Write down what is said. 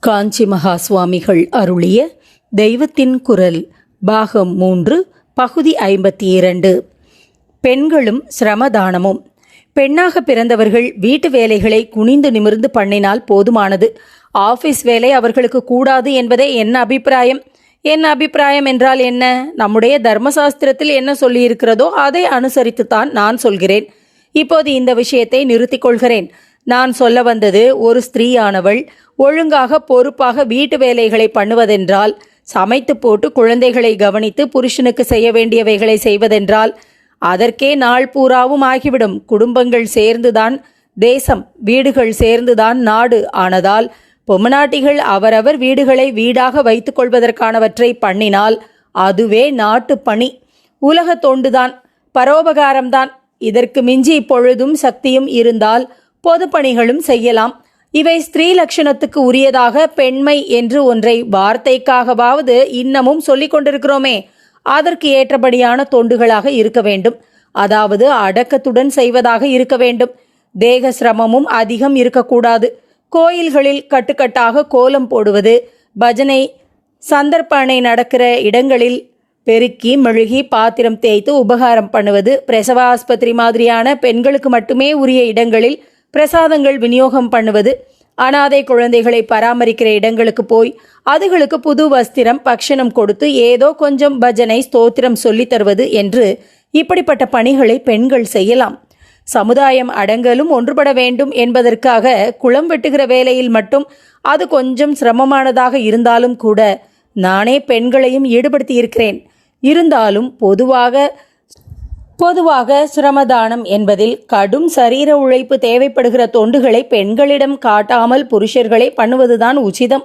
காஞ்சி மகா சுவாமிகள் அருளிய தெய்வத்தின் குரல் பாகம் மூன்று பகுதி ஐம்பத்தி இரண்டு. பெண்களும் சிரமதானமும். பெண்ணாக பிறந்தவர்கள் வீட்டு வேலைகளை குனிந்து நிமிர்ந்து பண்ணினால் போதுமானது. ஆபீஸ் வேலை அவர்களுக்கு கூடாது என்பதே என்ன அபிப்பிராயம். என் அபிப்பிராயம் என்றால் என்ன? நம்முடைய தர்மசாஸ்திரத்தில் என்ன சொல்லியிருக்கிறதோ அதை அனுசரித்துத்தான் நான் சொல்கிறேன். இப்போது இந்த விஷயத்தை நிறுத்திக் கொள்கிறேன். நான் சொல்ல வந்தது ஒரு ஸ்திரீயானவள் ஒழுங்காக பொறுப்பாக வீட்டு வேலைகளை பண்ணுவதென்றால் சமைத்து போட்டு குழந்தைகளை கவனித்து புருஷனுக்கு செய்ய வேண்டியவைகளை செய்வதென்றால் அதற்கே நாள் பூராவும் ஆகிவிடும். குடும்பங்கள் சேர்ந்துதான் தேசம் வீடுகள் சேர்ந்துதான் நாடு ஆனதால் பொம்மநாட்டிகள் அவரவர் வீடுகளை வீடாக வைத்துக் கொள்வதற்கானவற்றை பண்ணினால் அதுவே நாட்டு பணி. உலக தொண்டுதான் பரோபகாரம்தான். இதற்கு மிஞ்சி இப்பொழுதும் சக்தியும் இருந்தால் பொது பணிகளும் செய்யலாம். இவை ஸ்திரீ லட்சணத்துக்கு உரியதாக பெண்மை என்று ஒன்றை வார்த்தைக்காகவாவது இன்னமும் சொல்லிக் கொண்டிருக்கிறோமே. அதற்கு ஏற்றபடியான தொண்டுகளாக இருக்க வேண்டும். அதாவது அடக்கத்துடன் செய்வதாக இருக்க வேண்டும். தேக சிரமமும் அதிகம் இருக்கக்கூடாது. கோயில்களில் கட்டுக்கட்டாக கோலம் போடுவது பஜனை சந்தர்ப்பணை நடக்கிற இடங்களில் பெருக்கி மெழுகி பாத்திரம் தேய்த்து உபகாரம் பண்ணுவது பிரசவ ஆஸ்பத்திரி மாதிரியான பெண்களுக்கு மட்டுமே உரிய இடங்களில் பிரசாதங்கள் விநியோகம் பண்ணுவது அனாதை குழந்தைகளை பராமரிக்கிற இடங்களுக்கு போய் அதுகளுக்கு புது வஸ்திரம் பக்ஷணம் கொடுத்து ஏதோ கொஞ்சம் பஜனை ஸ்தோத்திரம் சொல்லித் தருவது என்று இப்படிப்பட்ட பணிகளை பெண்கள் செய்யலாம். சமுதாயம் அடங்கலும் ஒன்றுபட வேண்டும் என்பதற்காக குளம் வெட்டுகிற வேலையில் மட்டும் அது கொஞ்சம் சிரமமானதாக இருந்தாலும் கூட நானே பெண்களையும் ஈடுபடுத்தி இருக்கிறேன் இருந்தாலும் பொதுவாக பொதுவாக சிரமதானம் என்பதில் கடும் சரீர உழைப்பு தேவைப்படுகிற தொண்டுகளை பெண்களிடம் காட்டாமல் புருஷர்களே பண்ணுவதுதான் உச்சிதம்.